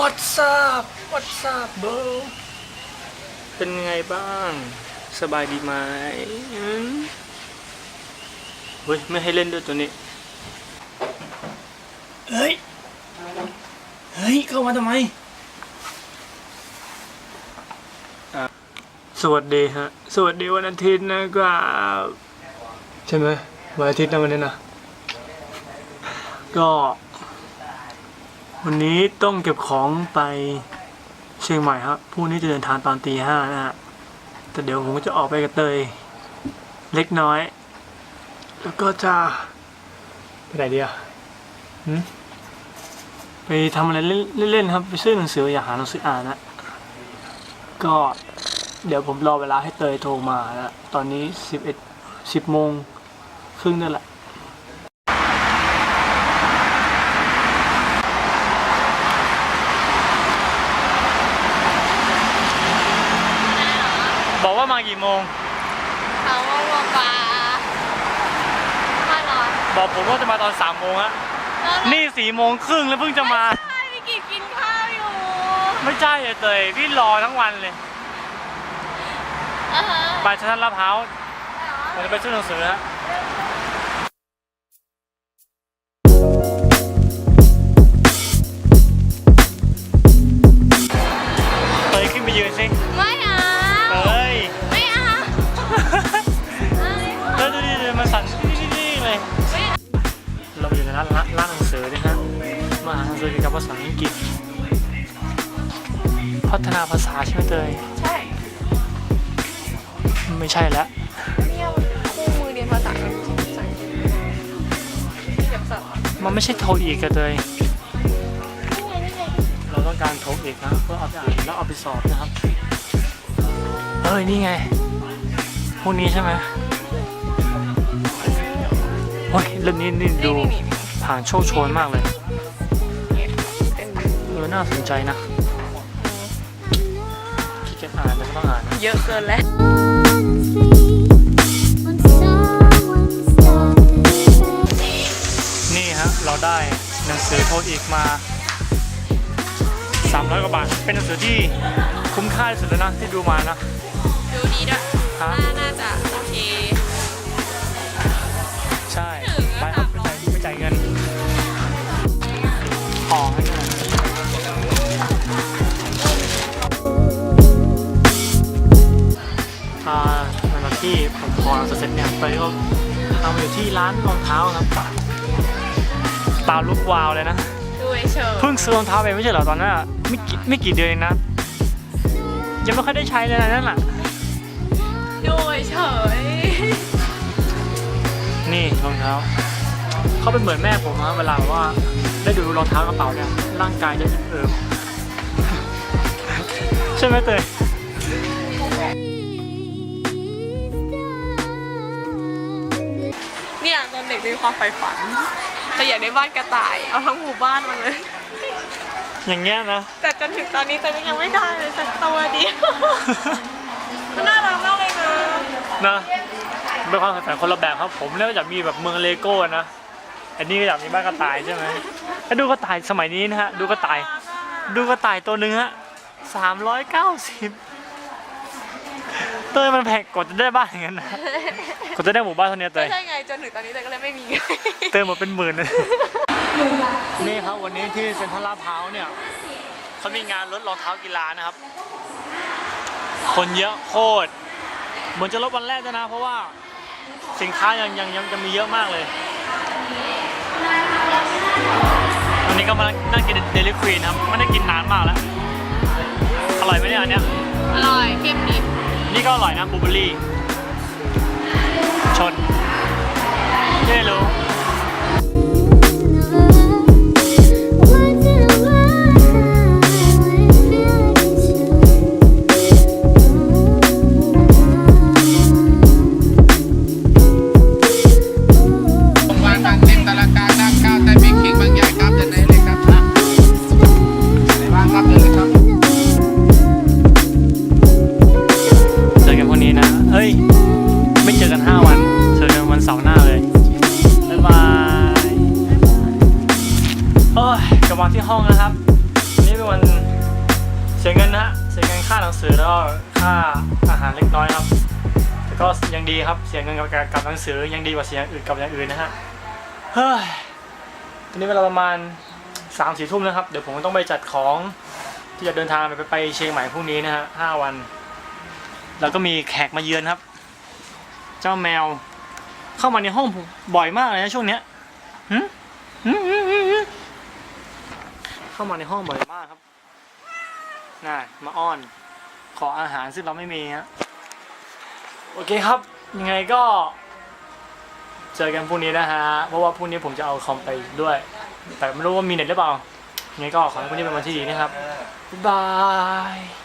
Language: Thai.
What's up What's up bro เป็นไงบ้าง สบายดีไหมอืมเฮ้ย ไม่ให้เล่นด้วยตัวนี้ เฮ้ย เฮ้ย เข้ามาทำไม สวัสดีฮะ สวัสดีวันอาทิตย์นะครับ ใช่ไหมวันอาทิตย์นะวันนี้นะ ก็ วันนี้ต้องเก็บของไปเชียงใหม่ครับพรุ่งนี้จะเดินทางตอนตีห้านะฮะแต่เดี๋ยวผมจะออกไปกับเตยเล็กน้อย แล้วก็จะไปไหนดีอะหืมไปทำอะไรเล่นเล่นๆครับไปซื้อหนังสืออยากหาหนังสืออ่านนะก็เดี๋ยวผมรอเวลาให้เตยโทรมาแล้วตอนนี้สิบเอ็ดสิบโมงครึ่งนั่นแหละ บอกว่า มากี่โมงเขาว่าบอกว่าห้าร้อยบอกผมว่าจะมาตอนสามโมงฮะนี่สี่โมงครึ่งแล้วเพิ่งจะมา ใช่พี่กิจกินข้าวอยู่ไม่ใช่อะเตยพี่รอทั้งวันเลยอ่าฮะบ่ายชั้นลาดพร้าวผมจะไปซื้อหนังสือฮะ เภาษาอังกฤษ พัฒนาภาษาใช่ไหมเตยใช่ไม่ใช่แล้วเนี่ยคู่มือเรียนภาษาอังกฤษภาษาอังกฤษเก็บสอบมันไม่ใช่โทรอีกอะเตยนี่ไงนี่ไงเราต้องการโทรอีกนะเพื่อเอาไปอ่านแล้วเอาไปสอบนะครับเอ้ยนี่ไงพวกนี้ใช่ไหมโอ้ยเรื่องนี้นี่ดูนี่นี่นี่ ผ่านโชคโชนมากเลยเนี่ยเป็นเออน่าสนใจนะขี้เกียจอ่านแต่ก็ต้องอ่านนะเยอะเกินแล้ว When someone started นี่ฮะ เราได้หนังสือโทรอีกมา 300 กว่าบาท เป็นหนังสือที่คุ้มค่าที่สุดแล้วนะที่ดูมานะ ดูดีด้วยครับน่าน่าจะ สือเสร็จเนี่ยตอนนี้ก็ทำอยู่ที่ร้านรองเท้าครับตาลุกวาวเลยนะดูเฉยเพิ่งซื้อรองเท้าไปไม่ใช่เหรอตอนนั้นอะไม่กี่ไม่กี่เดือนเองนะยังไม่ค่อยได้ใช้เลยนะนั่นแหละดูเฉยนี่รองเท้าเขาเป็นเหมือนแม่ผมนะเวลาแบบว่าได้ดูรองเท้ากระเป๋าเนี่ยร่างกายจะอิ่มเอิบใช่ไหมเตย มีความใฝ่ฝันแต่อยากได้บ้านกระต่าย เอาทั้งหมู่บ้านมาเลย อย่างเงี้ยนะ แต่จนถึงตอนนี้ตอนนี้ยังไม่ได้เลยสักตัวเดียวมันน่ารักมากเลยนะนะเป็นความฝันคนละแบบครับผมเนี่ยอยากมีแบบเมืองเลโก้นะ อันนี้ก็อยากมีบ้านกระต่ายใช่ไหมถ้าดูกระต่ายสมัยนี้นะฮะ ดูกระต่าย ดูกระต่ายตัวหนึ่งฮะสามร้อยเก้าสิบ เตยมันแพงกว่าจะได้บ้านอย่างนั้นนะกว่าจะได้หมู่บ้านเท่านี้เตไม่ยใช่ไงจนถึงตอนนี้แต่ก็เลยไม่มีไงเติมหมดเป็นหมื่นเลยนี่ครับวันนี้ที่เซ็นทรัลลาดพร้าวเนี่ยเขามีงานลดรองเท้ากีฬานะครับ คนเยอะโคตร เหมือนจะลดวันแรกด้วยนะ เพราะว่าสินค้ายังยังยังจะมีเยอะมากเลยวันนี้ก็มานั่งกินเดลิควีนครับไม่ได้กินนานมากแล้ว อร่อยไหมเนี่ยอันเนี้ย อร่อยเค็มดิ นี่ก็อร่อยนะบูเบอรี่ ชน บายโอ้ยกลับมาที่ห้องนะครับวันนี้เป็นคือมันเสียเงินนะฮะเสียเงินค่าหนังสือแล้วก็ค่าอาหารเล็กน้อยครับแต่ก็ยังดีครับเสียเงินกับกับหนังสือยังดีกว่าเสียอื่นกับอย่างอื่นนะฮะเฮ้ยตอนนี้เวลาประมาณสามสี่ทุ่มนะครับ เดี๋ยวผมต้องไปจัดของที่จะเดินทางไปไปเชียงใหม่พรุ่งนี้นะฮะห้าวัน แล้วก็มีแขกมาเยือนครับ เจ้าแมว เข้ามาในห้องผมบ่อยมากเลยนะช่วงเนี้ยหึหึหึหึหึ เข้ามาในห้องบ่อยมากครับน่ามาอ้อน ขออาหารซึ่งเราไม่มีฮะโอเคครับ ยังไงก็ เจอกันพรุ่งนี้นะฮะ เพราะว่าพรุ่งนี้ผมจะเอาคอมไปด้วย แต่ไม่รู้ว่ามีเน็ตหรือเปล่ายังไงก็ขอให้พรุ่งนี้เป็นวันที่ดีนะครับบ๊ายบาย